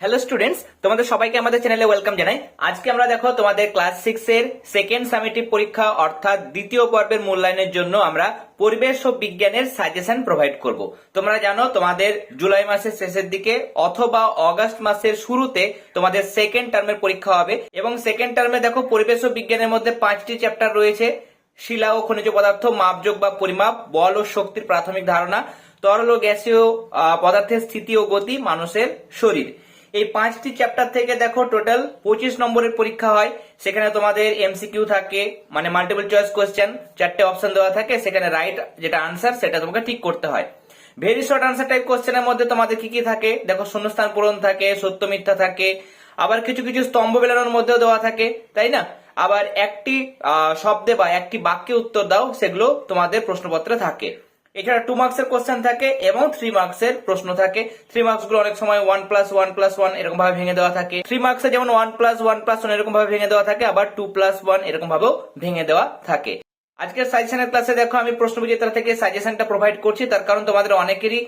Hello students তোমাদের সবাইকে আমাদের চ্যানেলে ওয়েলকাম জানাই। আজকে আমরা দেখো তোমাদের ক্লাস সিক্স এর সেকেন্ড সামিটিভ পরীক্ষা, অর্থাৎ দ্বিতীয় পর্বের মূল্যায়নের জন্য আমরা পরিবেশ ও বিজ্ঞানের সাজেশন প্রোভাইড করব। তোমরা জানো, তোমাদের জুলাই মাসের শেষের দিকে অথবা অগাস্ট মাসের শুরুতে তোমাদের সেকেন্ড টার্মের পরীক্ষা হবে এবং সেকেন্ড টার্মে দেখো পরিবেশ ও বিজ্ঞানের মধ্যে পাঁচটি চ্যাপ্টার রয়েছে। শিলা ও খনিজ পদার্থ, মাপযোগ বা পরিমাপ, বল ও শক্তির প্রাথমিক ধারণা, তরল ও গ্যাসীয় পদার্থের স্থিতি ও গতি, মানুষের শরীর। এই পাঁচটি চ্যাপ্টার থেকে দেখো টোটাল পঁচিশ নম্বরের পরীক্ষা হয়। সেখানে তোমাদের এমসিকিউ থাকে মানে মাল্টিপল চয়েস কোয়েশ্চেন চারটে অপশন দেওয়া থাকে, সেখানে রাইট যেটা আনসার সেটা তোমাকে ঠিক করতে হয়। ভেরি শর্ট আনসার টাইপ কোশ্চেনের মধ্যে তোমাদের কি কি থাকে? দেখো শূন্যস্থান পূরণ থাকে, সত্য মিথ্যা থাকে, আবার কিছু কিছু স্তম্ভ বেলানোর মধ্যেও দেওয়া থাকে, তাই না? আবার একটি শব্দে বা একটি বাক্যে উত্তর দাও, সেগুলো তোমাদের প্রশ্নপত্রে থাকে। এছাড়া টু মার্কসের কোশ্চেন থাকে এবং থ্রি মার্কসের প্রশ্ন থাকে। থ্রি মার্কসগুলো অনেক সময় one plus one plus one এরকম ভাবে ভেঙে দেওয়া থাকে। থ্রি মার্কসে যেমন one plus one plus one এরকম ভাবে ভেঙে দেওয়া থাকে, আবার টু প্লাস ওয়ান এরকম ভাবেও ভেঙে দেওয়া থাকে। আজকের সাজেশনের ক্লাসে দেখো, আমি প্রশ্ন বিচিত্রা থেকে সাজেশনটা প্রোভাইড করছি। তার কারণ তোমাদের অনেকেরই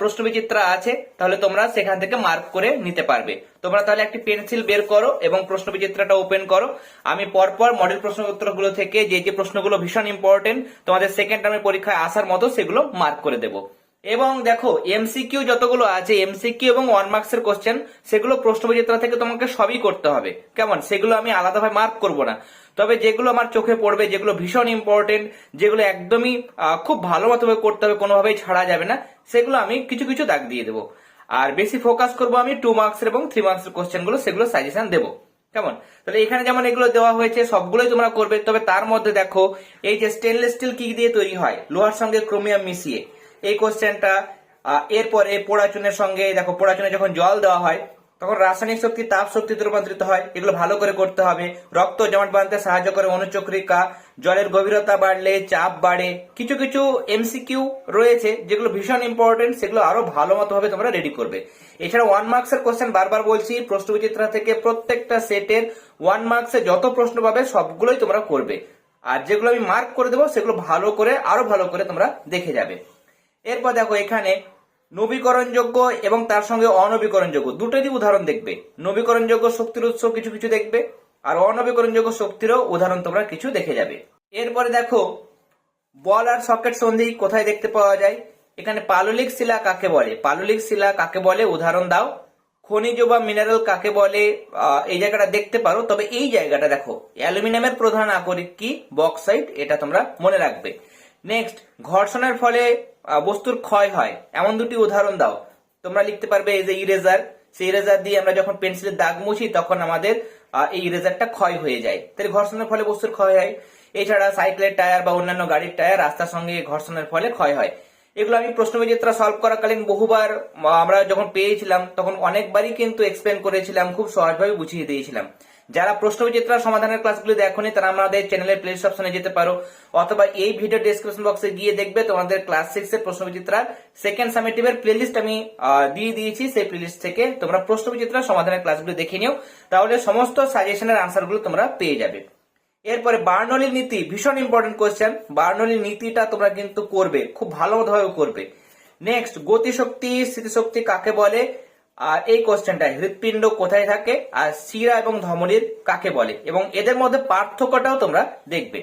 প্রশ্ন বিচিত্রা আছে। তাহলে তোমরা সেখান থেকে মার্ক করে নিতে পারবে। তোমরা তাহলে একটি পেন্সিল বের করো এবং প্রশ্ন বিচিত্রাটা ওপেন করো। আমি পরপর মডেল প্রশ্নপত্রগুলো থেকে যে যে প্রশ্নগুলো ভীষণ ইম্পর্টেন্ট তোমাদের সেকেন্ড টার্মের পরীক্ষায় আসার মতো সেগুলো মার্ক করে দেবো। এবং দেখো এমসিকিউ যতগুলো আছে এমসিকিউ এবং ওয়ান মার্কসের কোশ্চেন সেগুলো প্রশ্নবিচিত্রা থেকে তোমাকে সবই করতে হবে। কেমন? সেগুলো আমি আলাদাভাবে মার্ক করব না। তবে যেগুলো আমার চোখে পড়বে, যেগুলো ভীষণ ইম্পর্টেন্ট যেগুলো একদমই খুব ভালো মতো করতে হবে, কোনোভাবেই ছাড়া যাবে না, সেগুলো আমি কিছু কিছু দাগ দিয়ে দেবো। আর বেশি ফোকাস করব আমি টু মার্কসের এবং থ্রি মার্কসের কোশ্চেনগুলো সেগুলো সাজেশন দেবো। কেমন? তাহলে এখানে যেমন এগুলো দেওয়া হয়েছে, সবগুলোই তোমরা করবে, তবে তার মধ্যে দেখো, এই যে স্টেনলেস স্টিল কি দিয়ে তৈরি হয়? লোহার সঙ্গে ক্রোমিয়াম মিশিয়ে। এই কোশ্চেনটা এরপরে পোড়াচুনের সঙ্গে, দেখো, পোড়াচুনে যখন জল দেওয়া হয় তখন রাসায়নিক শক্তি, তাপ শক্তিতে রূপান্তরিত হয়। এগুলো ভালো করে করতে হবে। রক্ত জমাট বাঁধতে সাহায্য করে, অনুচক্রিকা, জলের গভীরতা বাড়লে চাপ বাড়ে। কিছু কিছু এমসিকিউ রয়েছে যেগুলো ভীষণ ইম্পর্টেন্ট সেগুলো আরও ভালো মতো ভাবে তোমরা রেডি করবে। এছাড়া ওয়ান মার্কসের কোশ্চেন বারবার বলছি প্রশ্ন প্রশ্নবিচিত্রা থেকে প্রত্যেকটা সেটের ওয়ান মার্কসে যত প্রশ্ন পাবে, সবগুলোই তোমরা করবে। আর যেগুলো আমি মার্ক করে দেবো, সেগুলো ভালো করে, আরও ভালো করে তোমরা দেখে যাবে। এরপর দেখো এখানে নবীকরণযোগ্য এবং তার সঙ্গে অনবীকরণযোগ্য। দুটোরই উদাহরণ দেখবে। নবীকরণযোগ্য শক্তির উৎস কিছু কিছু দেখবে আর অনবীকরণযোগ্য শক্তিরও উদাহরণ তোমরা কিছু দেখে যাবে। এরপরে দেখো, বল আর সকেট সন্ধি কোথায় দেখতে পাওয়া যায়? এখানে পাললিক শিলা কাকে বলে? পাললিক শিলা কাকে বলে? উদাহরণ দাও। খনিজ বা মিনারেল কাকে বলে? এই জায়গাটা দেখতে পারো। তবে এই জায়গাটা দেখো, অ্যালুমিনিয়ামের প্রধান আকরিক কি? বক্সাইট এটা তোমরা মনে রাখবে। নেক্সট ঘর্ষণের ফলে বস্তুর ক্ষয় হয়। এমন দুটি উদাহরণ দাও। তোমরা লিখতে পারবে এই যে ইরেজার সেই ইরেজার দিয়ে আমরা যখন পেন্সিলের দাগ মুছি, তখন আমাদের এই ইরেজারটা ক্ষয় হয়ে যায়। তাহলে ঘর্ষণের ফলে বস্তুর ক্ষয় হয়। এছাড়া সাইকেলের টায়ার বা অন্যান্য গাড়ির টায়ার রাস্তার সঙ্গে ঘর্ষণের ফলে ক্ষয় হয়। এগুলো আমি প্রশ্নবিচিত্রা সলভ করাকালীন বহুবার আমরা যখন পেয়েছিলাম, তখন অনেকবারই কিন্তু এক্সপ্লেন করেছিলাম, খুব সহজভাবে বুঝিয়ে দিয়েছিলাম। যারা প্রশ্নবিচিত্রা সমাধানের ক্লাসগুলি দেখোনি, তারা আমাদের চ্যানেলের প্লে অপশনে যেতে পারো, অথবা এই ভিডিও ডেসক্রিপশন বক্সে গিয়ে দেখবে তোমাদের ক্লাস সিক্স এর প্রশ্নবিচিত্রা সেকেন্ড সামেটিভের প্লেলিস্ট আমি দিয়ে দিয়েছি, সেই প্লেলিস্ট থেকে তোমরা প্রশ্নবিচিত্রা সমাধানের ক্লাসগুলি দেখে নিও, তাহলে সমস্ত সাজেশনের আনসারগুলো তোমরা পেয়ে যাবে। এরপরে বার্নলি নীতি, ভীষণ ইম্পর্টেন্ট কোয়েশ্চেন বার্নলি নীতিটা তোমরা কিন্তু করবে, খুব ভালো ভাবে করবে। নেক্সট গতিশক্তি স্মৃতিশক্তি কাকে বলে? আর এই কোশ্চেনটা হৃৎপিণ্ড কোথায় থাকে? আর শিরা এবং ধমনির কাকে বলে? এবং এদের মধ্যে পার্থক্যটাও তোমরা দেখবে।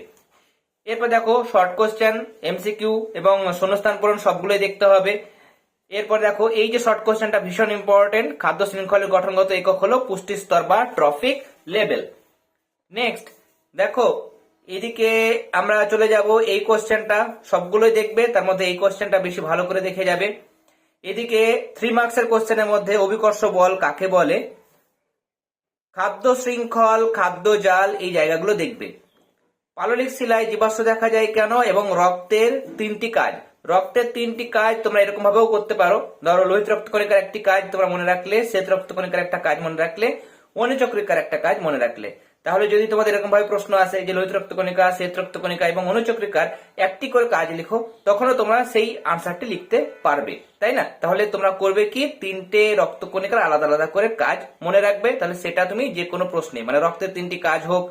এরপর দেখো শর্ট কোশ্চেন এমসিকিউ এবং শূন্যস্থান পূরণ সবগুলোই দেখতে হবে। এরপর দেখো, এই যে শর্ট কোশ্চেনটা ভীষণ ইম্পর্টেন্ট খাদ্য শৃঙ্খলের গঠনগত একক হলো পুষ্টি স্তর বা ট্রফিক লেভেল নেক্সট দেখো, এদিকে আমরা চলে যাব এই কোশ্চেনটা। সবগুলোই দেখবে, তার মধ্যে এই কোশ্চেনটা বেশি ভালো করে দেখে যাবে। এদিকে থ্রি মার্কসের কোশ্চেনের মধ্যে অভিকর্ষ বল কাকে বলে? খাদ্য শৃঙ্খল, খাদ্য জাল, এই জায়গাগুলো দেখবে। পাললিক শিলায় জীবাশ্ম দেখা যায় কেন? এবং রক্তের তিনটি কাজ। রক্তের তিনটি কাজ তোমরা এরকম ভাবেও করতে পারো। ধরো, লোহিত রক্তকণিকার একটি কাজ তোমরা মনে রাখলে, শ্বেত রক্তকণিকার একটা কাজ মনে রাখলে অনুচক্রিকার একটা কাজ মনে রাখলে। তাহলে যদি তোমাদের এরকম ভাবে প্রশ্ন আসে যে লোহিত রক্তকণিকা, শ্বেত রক্তকণিকা এবং অনুচক্রিকার একটি করে কাজ লিখো, তখনও তোমরা সেই আনসারটি লিখতে পারবে, তাই না? তাহলে তোমরা করবে কি? তিনটে রক্তকণিকার আলাদা আলাদা করে কাজ মনে রাখবে, তাহলে সেটা তুমি যে কোনো প্রশ্নে মানে রক্তের তিনটি কাজ হোক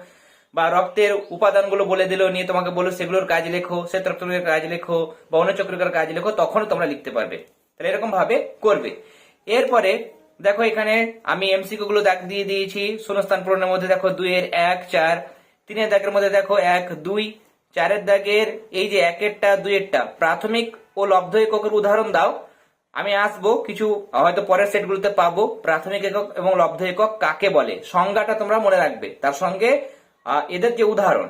বা রক্তের উপাদানগুলো বলে দিল, নিয়ে তোমাকে বলো সেগুলোর কাজ লেখো, শ্বেত রক্তকণিকার কাজ লেখো বা অনুচক্রিকার কাজ লেখো, তখনও তোমরা লিখতে পারবে, তাহলে এরকম ভাবে করবে। এরপরে দেখো এখানে আমি এমসিকিউ গুলো দাগ দিয়ে দিয়েছি। শূন্যস্থান পূরণের মধ্যে দেখো দুইয়ের এক, চার। তিনের দাগের মধ্যে দেখো এক, দুই। চারের দাগের এই যে একেরটা, দুইয়েরটা, প্রাথমিক ও লব্ধ এককের উদাহরণ দাও। আমি আসব, কিছু হয়তো পরের সেটগুলোতে পাবো। প্রাথমিক একক এবং লব্ধ একক কাকে বলে? সংজ্ঞাটা তোমরা মনে রাখবে। তার সঙ্গে এদের যে উদাহরণ।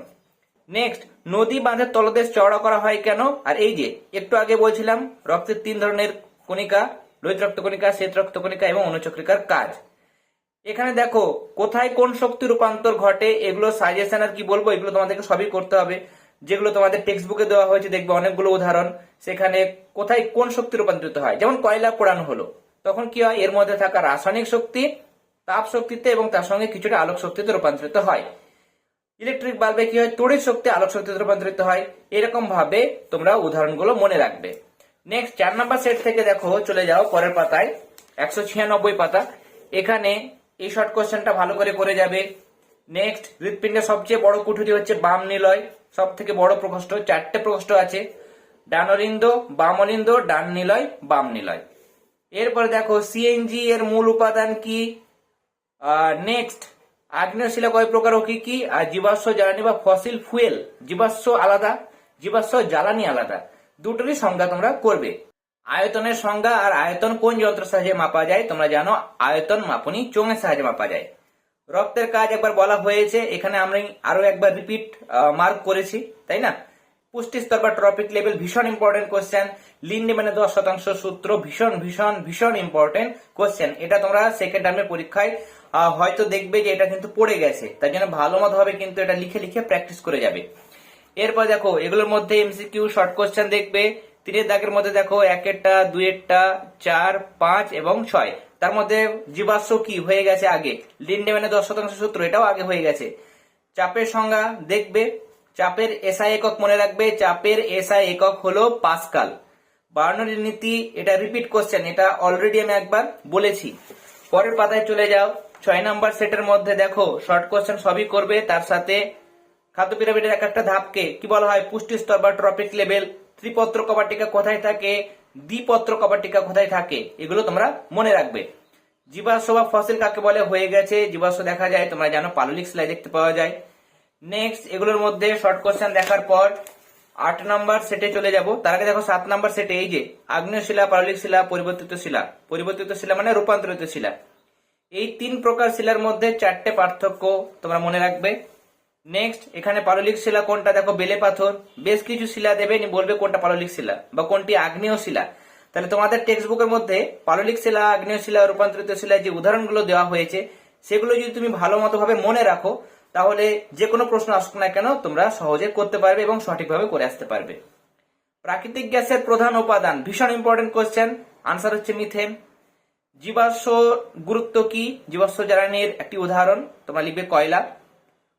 নেক্সট, নদী বাঁধের তলদেশ চওড়া করা হয় কেন? আর এই যে, একটু আগে বলছিলাম, রক্তের তিন ধরনের কণিকা। লোহিত রক্তকণিকা, শ্বেত রক্তকণিকা এবং অনুচক্রিকার কাজ। এখানে দেখো, কোথায় কোন শক্তি রূপান্তর ঘটে, এগুলো সাজেশন আর কি বলব, এগুলো তোমাদেরকে সবই করতে হবে। যেগুলো তোমাদের টেক্সট বুকে দেওয়া হয়েছে, দেখবে অনেকগুলো উদাহরণ। সেখানে কোথায় কোন শক্তি রূপান্তরিত হয়, যেমন কয়লা পোড়ানো হলো। তখন কি হয়? এর মধ্যে থাকা রাসায়নিক শক্তি, তাপ শক্তিতে এবং তার সঙ্গে কিছুটা আলোক শক্তিতে রূপান্তরিত হয়। ইলেকট্রিক বাল্বে কি হয়? তড়িৎ শক্তি আলোক শক্তিতে রূপান্তরিত হয়। এরকম ভাবে তোমরা উদাহরণগুলো মনে রাখবে। নেক্সট চার নাম্বার সেট থেকে দেখো, চলে যাও, পরের পাতায়। একশো ছিয়ানব্বই পাতা। এখানে এই শর্ট কোশ্চেনটা ভালো করে করে যাবে। নেক্সট হৃৎপিণ্ডের সবচেয়ে বড় কুঠুরি হচ্ছে বাম নিলয়। সব থেকে বড় প্রকোষ্ঠ, চারটে প্রকোষ্ঠ আছে। ডানরিন্দ বামলিন্দ ডান নিলয়, বাম নিলয়। এরপরে দেখো সিএনজি এর মূল উপাদান কি? নেক্সট আগ্নেয় শিলা কয় প্রকার ও কি কি? আর জীবাশ্ম জ্বালানি বা ফসিল ফুয়েল জীবাশ্ম আলাদা, জীবাশ্ম জ্বালানি আলাদা। দুটোরই সংজ্ঞা তোমরা করবে। আয়তনের সংজ্ঞা আর আয়তন কোন যন্ত্র সাহায্যে মাপা যায়, তোমরা জানো, আয়তন মাপনি চোঙের সাহায্যে মাপা যায়। রক্তের কাজ একবার বলা হয়েছে, এখানে আমরা আরও একবার রিপিট মার্ক করেছি, তাই না? পুষ্টি স্তর বা ট্রপিক লেভেল ভীষণ ইম্পর্টেন্ট কোশ্চেন লিন্ডেম্যানের দশ শতাংশ সূত্র ভীষণ ভীষণ ভীষণ ইম্পর্টেন্ট কোশ্চেন এটা তোমরা সেকেন্ড টার্মের পরীক্ষায় হয়তো দেখবে যে এটা কিন্তু পড়ে গেছে। তাই জন্য ভালো মতো ভাবে কিন্তু এটা লিখে লিখে প্র্যাকটিস করে যাবে। এরপর দেখো, এগুলোর মধ্যে এমসিকিউ শর্ট কোশ্চেন দেখবে, তিনের দাগের মধ্যে দেখো, একেরটা, দুইয়েরটা, চার, পাঁচ এবং ছয়। তার মধ্যে জীবাশ্ম কি হয়ে গেছে আগে? লিন্ডেম্যানের দশ শতাংশ সূত্র এটাও আগে হয়ে গেছে। চাপের সংজ্ঞা দেখবে, চাপের এসআই একক মনে রাখবে, চাপের এসআই একক হলো পাসকাল। বার্নরির নীতি, এটা রিপিট কোশ্চেন এটা অলরেডি আমি একবার বলেছি। পরের পাতায় চলে যাও, ছয় নাম্বার সেটের মধ্যে দেখো শর্ট কোশ্চেন সবই করবে, তার সাথে খাদ্য পিরামিডের এক একটা ধাপকে কি বলা হয়, পুষ্টি স্তর বা ট্রপিক লেভেল, ত্রিপত্র কবাটিকা কোথায় থাকে, দ্বিপত্র কবাটিকা কোথায় থাকে, এগুলো তোমরা মনে রাখবে। জীবাশ্ম বা ফসিল কাকে বলে? হয়ে গেছে। জীবাশ্ম দেখা যায়, তোমরা জানো, পাললিক স্লাই দেখতে পাওয়া যায়। নেক্সট এগুলোর মধ্যে শর্ট কোশ্চেন দেখার পর আট নাম্বার সেটে চলে যাব। তার আগে দেখো, সাত নাম্বার সেটে এই যে, আগ্নেয় শিলা, পাললিক শিলা, পরিবর্তিত শিলা। পরিবর্তিত শিলা মানে রূপান্তরিত শিলা। এই তিন প্রকার শিলার মধ্যে চারটে পার্থক্য তোমরা মনে রাখবে। নেক্সট এখানে পাললিক শিলা কোনটা? দেখো, বেলে পাথর। বেশ কিছু শিলা দেবে বলবে কোনটা পাললিক শিলা বা কোনটি আগ্নেয় শিলা। তাহলে তোমাদের টেক্সট বুকের মধ্যে পাললিক শিলা, আগ্নেয় শিলা, রূপান্তরিত শিলা যে উদাহরণগুলো দেওয়া হয়েছে, সেগুলো যদি তুমি ভালো মতো ভাবে মনে রাখো, তাহলে যে কোনো প্রশ্ন আসুক না কেন, তোমরা সহজে করতে পারবে এবং সঠিকভাবে করে আসতে পারবে। প্রাকৃতিক গ্যাসের প্রধান উপাদান, ভীষণ ইম্পর্টেন্ট কোশ্চেন আনসার হচ্ছে মিথেন জীবাশ্ম গুরুত্ব কি? জীবাশ্ম জ্বালানির একটি উদাহরণ, তোমরা লিখবে কয়লা।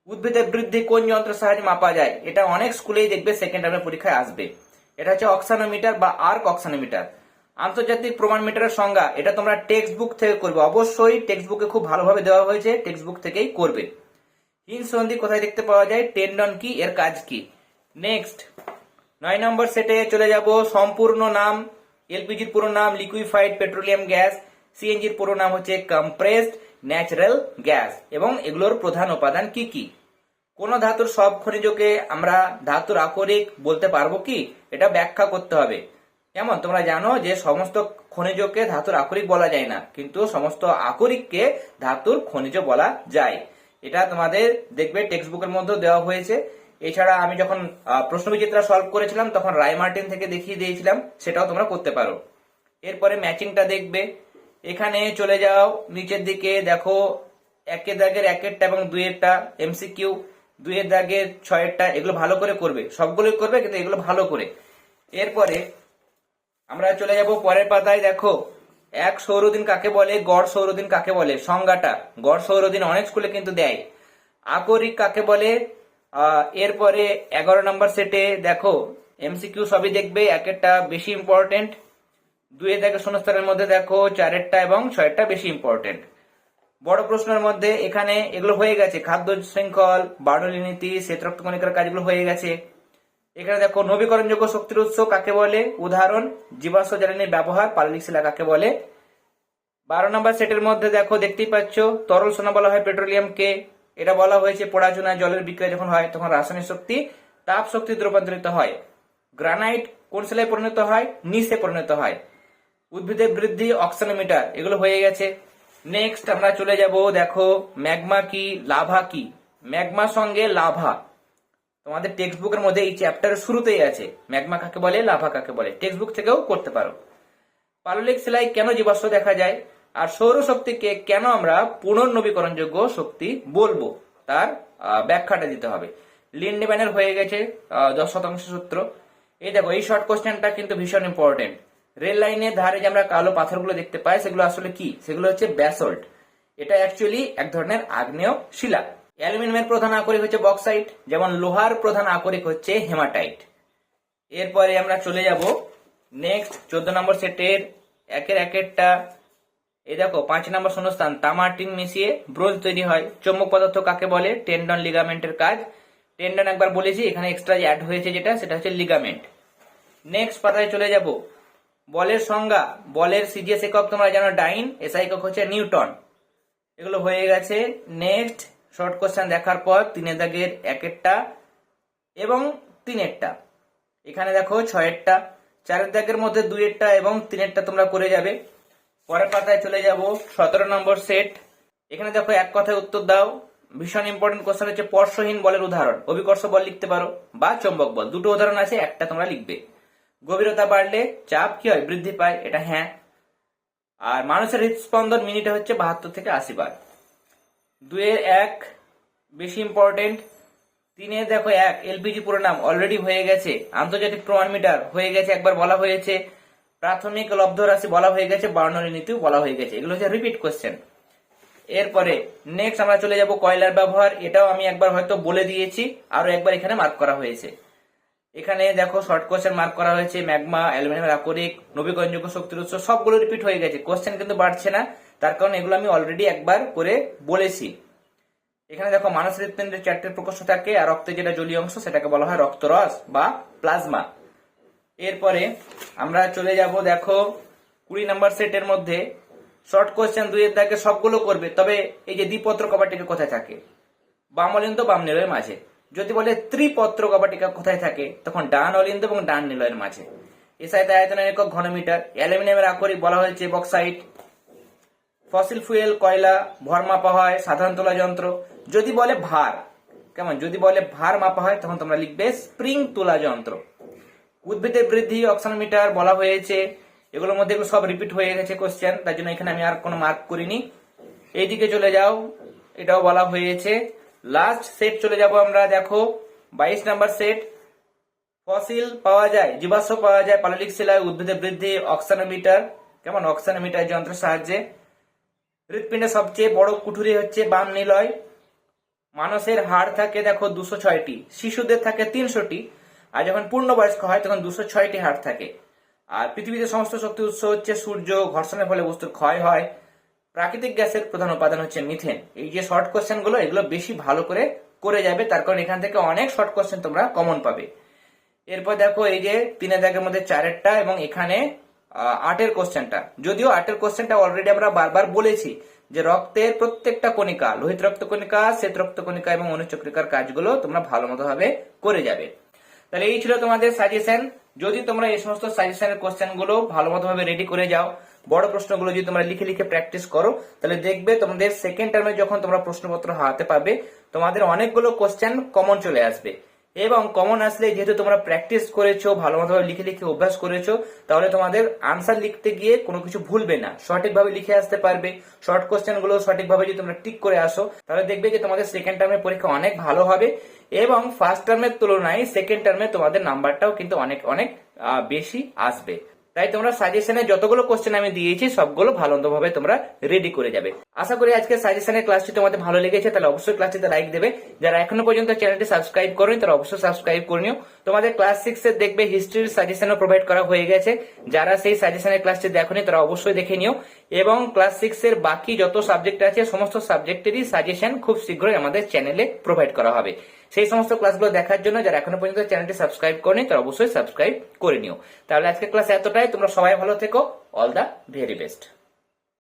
উদ্ভিদের বৃদ্ধি কোন যন্ত্রের সাহায্যে মাপা যায়? এটা অনেক স্কুলেই দেখবে সেকেন্ড টার্মের পরীক্ষায় আসবে। এটা হচ্ছে অক্সানোমিটার বা আর্ক অক্সানোমিটার আন্তর্জাতিক প্রমাণ মিটারের সংজ্ঞা, এটা তোমরা টেক্সট বুক থেকে করবে। অবশ্যই টেক্সট বুকে খুব ভালোভাবে দেওয়া হয়েছে টেক্সট বুক থেকেই করবে। হিন সন্ধি কোথায় দেখতে পাওয়া যায়? টেন্ডন কি? এর কাজ কি? নেক্সট নয় নম্বর সেটে চলে যাব। সম্পূর্ণ নাম, এলপিজির পুরো নাম লিকুইফাইড পেট্রোলিয়াম গ্যাস সিএনজির পুরো নাম হচ্ছে কম্প্রেসড ন্যাচারাল গ্যাস এবং এগুলোর প্রধান উপাদান কি কি? কোন ধাতুর সব খনিজকে আমরা ধাতুর আকরিক বলতে পারব কি? এটা ব্যাখ্যা করতে হবে। যেমন তোমরা জানো যে সমস্ত খনিজকে ধাতুর আকরিক বলা যায় না কিন্তু সমস্ত আকরিককে ধাতুর খনিজ বলা যায়। এটা তোমাদের দেখবে টেক্সট বুকের মধ্যে দেওয়া হয়েছে। এছাড়া আমি যখন আহ, প্রশ্নবিচিত্রা সলভ করেছিলাম তখন রায় মার্টিন থেকে দেখিয়ে দিয়েছিলাম সেটাও তোমরা করতে পারো। এরপরে ম্যাচিংটা দেখবে। এখানে চলে যাও, নিচের দিকে দেখো, একের দাগের একেরটা এবং দুইয়েরটা এমসিকিউ দুইয়ের দাগের ছয়েরটা, এগুলো ভালো করে করবে। সবগুলোই করবে, কিন্তু এগুলো ভালো করে। এরপরে আমরা চলে যাব পরের পাতায়, দেখো, এক সৌরদিন কাকে বলে, গড় সৌরদিন কাকে বলে? সংজ্ঞাটা, গড় সৌরদিন অনেক স্কুলে কিন্তু দেয়। আকরিক কাকে বলে? এরপরে এগারো নম্বর সেটে, দেখো এমসিকিউ সবই দেখবে, একেরটা বেশি ইম্পর্টেন্ট দুয়ে দেখে শূন্যস্থানের মধ্যে দেখো, চারেরটা এবং ছয়েরটা বেশি ইম্পর্টেন্ট বড় প্রশ্নের মধ্যে এখানে এগুলো হয়ে গেছে, খাদ্য শৃঙ্খল বার্নলি নীতি শ্বেতরক্ত কণিকার কাজগুলো হয়ে গেছে। এখানে দেখো, নবীকরণযোগ্য শক্তির উৎস কাকে বলে? উদাহরণ, জীবাশ্ম জ্বালানির ব্যবহার পাললিক শিলা কাকে বলে? বারো নম্বর সেটের মধ্যে দেখো, দেখতেই পাচ্ছ, তরল সোনা বলা হয় পেট্রোলিয়ামকে। এটা বলা হয়েছে পড়াচুনা জলের বিক্রিয়া যখন হয়, তখন রাসায়নিক শক্তি, তাপ শক্তিতে রূপান্তরিত হয়। গ্রানাইট কোন সেলায় পরিণত হয়? নিসে পরিণত হয়। উদ্ভিদের বৃদ্ধি অক্সানোমিটার এগুলো হয়ে গেছে। নেক্সট আমরা চলে যাব, দেখো, ম্যাগমা কি, লাভা কি? ম্যাগমা সঙ্গে লাভা। তোমাদের টেক্সট বুকের মধ্যে এই চ্যাপ্টারের শুরুতেই আছে। ম্যাগমা কাকে বলে, লাভা কাকে বলে? টেক্সট বুক থেকেও করতে পারো। পাললিক সেলাই কেন জীবাশ্ম দেখা যায়? আর সৌরশক্তিকে কেন আমরা পুনর্নবীকরণযোগ্য শক্তি বলব? তার ব্যাখ্যাটা দিতে হবে। লিন্ডম্যানের হয়ে গেছে দশ শতাংশ সূত্র। এই দেখো, এই শর্ট কোশ্চেনটা কিন্তু ভীষণ ইম্পর্টেন্ট রেল লাইনের ধারে যে আমরা কালো পাথরগুলো দেখতে পাই, সেগুলো আসলে কি? সেগুলো হচ্ছে ব্যাসল্ট এটা অ্যাকচুয়ালি এক ধরনের আগ্নেয় শিলা। অ্যালুমিনিয়ামের প্রধান আকরিক হচ্ছে বক্সাইট যেমন লোহার প্রধান আকরিক হচ্ছে হেমাটাইট এরপরে আমরা চলে যাব নেক্সট চোদ্দ নম্বর সেটের একের একেরটা। এই দেখো, পাঁচ নম্বর শূন্যস্থান তামা টিন মিশিয়ে ব্রোঞ্জ তৈরি হয়। চৌম্বক পদার্থ কাকে বলে? টেন্ডন লিগামেন্টের কাজ। টেন্ডন একবার বলেছি, এখানে এক্সট্রা অ্যাড হয়েছে যেটা, সেটা হচ্ছে লিগামেন্ট নেক্সট পাতায় চলে যাব। বলের সংজ্ঞা, বলের সিজিএস একক তোমরা জানো, ডাইন এসআই একক হচ্ছে নিউটন। এগুলো হয়ে গেছে। নেক্সট, শর্ট কোশ্চেন দেখার পর তিনের দাগের একেরটা এবং তিনেরটা এখানে দেখো ছয়েরটা চারের দাগের মধ্যে দুইয়েরটা এবং তিনেরটা তোমরা করে যাবে। পরের পাতায় চলে যাব। সতেরো নম্বর সেট। এখানে দেখো এক কথায় উত্তর দাও। ভীষণ ইম্পর্টেন্ট কোশ্চেন হচ্ছে স্পর্শহীন বলের উদাহরণ। অভিকর্ষ বল লিখতে পারো বা চৌম্বক বল। দুটো উদাহরণ আছে, একটা তোমরা লিখবে। গভীরতা বাড়লে চাপ কি হয়? বৃদ্ধি পায়, এটা হ্যাঁ। আর মানুষের হৃদস্পন্দন মিনিটে হচ্ছে বাহাত্তর থেকে আশি বার। দুয়ের এক বেশি ইম্পর্টেন্ট তিনে দেখো এক, এলপিজি পুরো নাম অলরেডি হয়ে গেছে, আন্তর্জাতিক প্রমাণ মিটার হয়ে গেছে, একবার বলা হয়েছে। প্রাথমিক লব্ধ রাশি বলা হয়ে গেছে বার্নরি নীতিও বলা হয়ে গেছে। এগুলো হচ্ছে রিপিট কোয়েশ্চেন এরপরে নেক্সট আমরা চলে যাব কয়লার ব্যবহার, এটাও আমি একবার হয়তো বলে দিয়েছি, আরও একবার এখানে মার্ক করা হয়েছে। এখানে দেখো শর্ট কোয়েশ্চেন মার্ক করা হয়েছে ম্যাগমা অ্যালুমিনিয়াম আকরিক নবীকরণযোগ্য শক্তির উৎস, সবগুলো রিপিট হয়ে গেছে। কোশ্চেন কিন্তু বাড়ছে না, তার কারণ এগুলো আমি অলরেডি একবার করে বলেছি। এখানে দেখো মানস হৃৎপিণ্ডের চারটে প্রকোষ্ঠ থাকে, আর রক্তের যেটা জলীয় অংশ, সেটাকে বলা হয় রক্তরস বা প্লাজমা। এরপরে আমরা চলে যাব দেখো কুড়ি নাম্বার সেটের মধ্যে। শর্ট কোশ্চেন দুইয়ের দাগে সবগুলো করবে, তবে এই যে দ্বিপত্র কবাটিকা কোথায় থাকে? বাম অলিন্দ বাম নিলয়ের মাঝে। যদি বলে ত্রিপত্র কবাটিকা কোথায় থাকে, তখন ডান অলিন্দ এবং ডান নিলয়ের মাঝে। এসআইতে আয়তনের একক ঘনমিটার, অ্যালুমিনিয়ামের আকরিক বলা হয়েছে বক্সাইট, ফসিল ফুয়েল, কয়লা ভর মাপা হয় সাধারণ তোলা যন্ত্র। যদি বলে ভার, কেমন? যদি বলে ভার মাপা হয়, তখন তোমরা লিখবে স্প্রিং তোলা যন্ত্র। উদ্ভিদের বৃদ্ধি, অক্সানোমিটার বলা হয়েছে, এগুলোর মধ্যে সব রিপিট হয়ে গেছে কোশ্চেন, তার জন্য এখানে আমি আর কোনো মার্ক করিনি। এইদিকে চলে যাও, এটাও বলা হয়েছে লাস্ট সেট চলে যাব আমরা, দেখো, বাইশ নাম্বার সেট ফসিল পাওয়া যায়, জীবাশ্ম পাওয়া যায়, পাললিক শিলায় উদ্ভিদের বৃদ্ধি অক্সানোমিটার কেমন? অক্সানোমিটার যন্ত্রের সাহায্যে। হৃৎপিণ্ডের সবচেয়ে বড় কুঠুরি হচ্ছে বাম নিলয়। মানুষের হাড় থাকে, দেখো, দুশো ছয়টি। শিশুদের থাকে তিনশোটি। আর যখন পূর্ণবয়স্ক হয়, তখন দুশো ছয়টি হাড় থাকে। আর পৃথিবীতে সমস্ত শক্তি উৎস হচ্ছে সূর্য, ঘর্ষণের ফলে বস্তুর ক্ষয় হয়। প্রাকৃতিক গ্যাসের প্রধান উপাদান হচ্ছে মিথেন। এই যে শর্ট কোশ্চেনগুলো, এগুলো বেশি ভালো করে করে যাবে, তার কারণ এখান থেকে অনেক শর্ট কোশ্চেন তোমরা কমন পাবে। এরপর দেখো এই যে তিনের দাগের মধ্যে চারেরটা এবং এখানে আটের কোশ্চেনটা যদিও আটের কোশ্চেনটা অলরেডি আমরা বারবার বলেছি যে রক্তের প্রত্যেকটা কণিকা, লোহিত রক্ত কণিকা, শ্বেত রক্ত কণিকা এবং অনুচক্রিকার কাজগুলো তোমরা ভালো মতো ভাবে করে যাবে। তাহলে এই ছিল তোমাদের সাজেশন যদি তোমরা এই সমস্ত সাজেশনের কোশ্চেনগুলো ভালো মতো ভাবে রেডি করে যাও বড় প্রশ্নগুলো যদি তোমরা লিখে লিখে প্র্যাকটিস করো, তাহলে দেখবে তোমাদের সেকেন্ড টার্মে যখন তোমরা প্রশ্নপত্র হাতে পাবে, তোমাদের অনেকগুলো কোশ্চেন কমন চলে আসবে। এবং কমন আসলে যেহেতু তোমরা প্র্যাকটিস করেছ ভালো মতো ভাবে লিখে লিখে অভ্যাস করেছ, তাহলে তোমাদের আনসার লিখতে গিয়ে কোনো কিছু ভুলবে না। সঠিকভাবে লিখে আসতে পারবে। শর্ট কোশ্চেনগুলো সঠিকভাবে যদি তোমরা টিক করে আসো, তাহলে দেখবে যে তোমাদের সেকেন্ড টার্মের পরীক্ষা অনেক ভালো হবে। এবং ফার্স্ট টার্মের তুলনায় সেকেন্ড টার্মে তোমাদের নাম্বারটাও কিন্তু অনেক অনেক বেশি আসবে। তাই তোমরা সাজেশনে যতগুলো কোশ্চেন আমি দিয়েছি, সবগুলো ভালোভাবে তোমরা রেডি করে যাবে। আশা করি আজকে সাজেশনের ক্লাসটি তোমাদের ভালো লেগেছে, তাহলে অবশ্যই ক্লাসটিতে লাইক দেবে। যারা এখনও পর্যন্ত চ্যানেলটি সাবস্ক্রাইব করেনি, তারা অবশ্যই সাবস্ক্রাইব করে নিও। তোমাদের ক্লাস সিক্স এর দেখবে হিস্ট্রির সাজেশনও প্রোভাইড করা হয়ে গেছে। যারা সেই সাজেশনের ক্লাসটি দেখোনি, তারা অবশ্যই দেখে নিও। এবং ক্লাস সিক্স এর বাকি যত সাবজেক্ট আছে, সমস্ত সাবজেক্টেরই সাজেশন খুব শীঘ্রই আমাদের চ্যানেলে প্রোভাইড করা হবে। সেই সমস্ত ক্লাসগুলো দেখার জন্য যারা এখনও পর্যন্ত চ্যানেলটি সাবস্ক্রাইব করেনি, তারা অবশ্যই সাবস্ক্রাইব করে নিও। তাহলে আজকে ক্লাস এতটাই। তোমরা সবাই ভালো থেকো। All the very best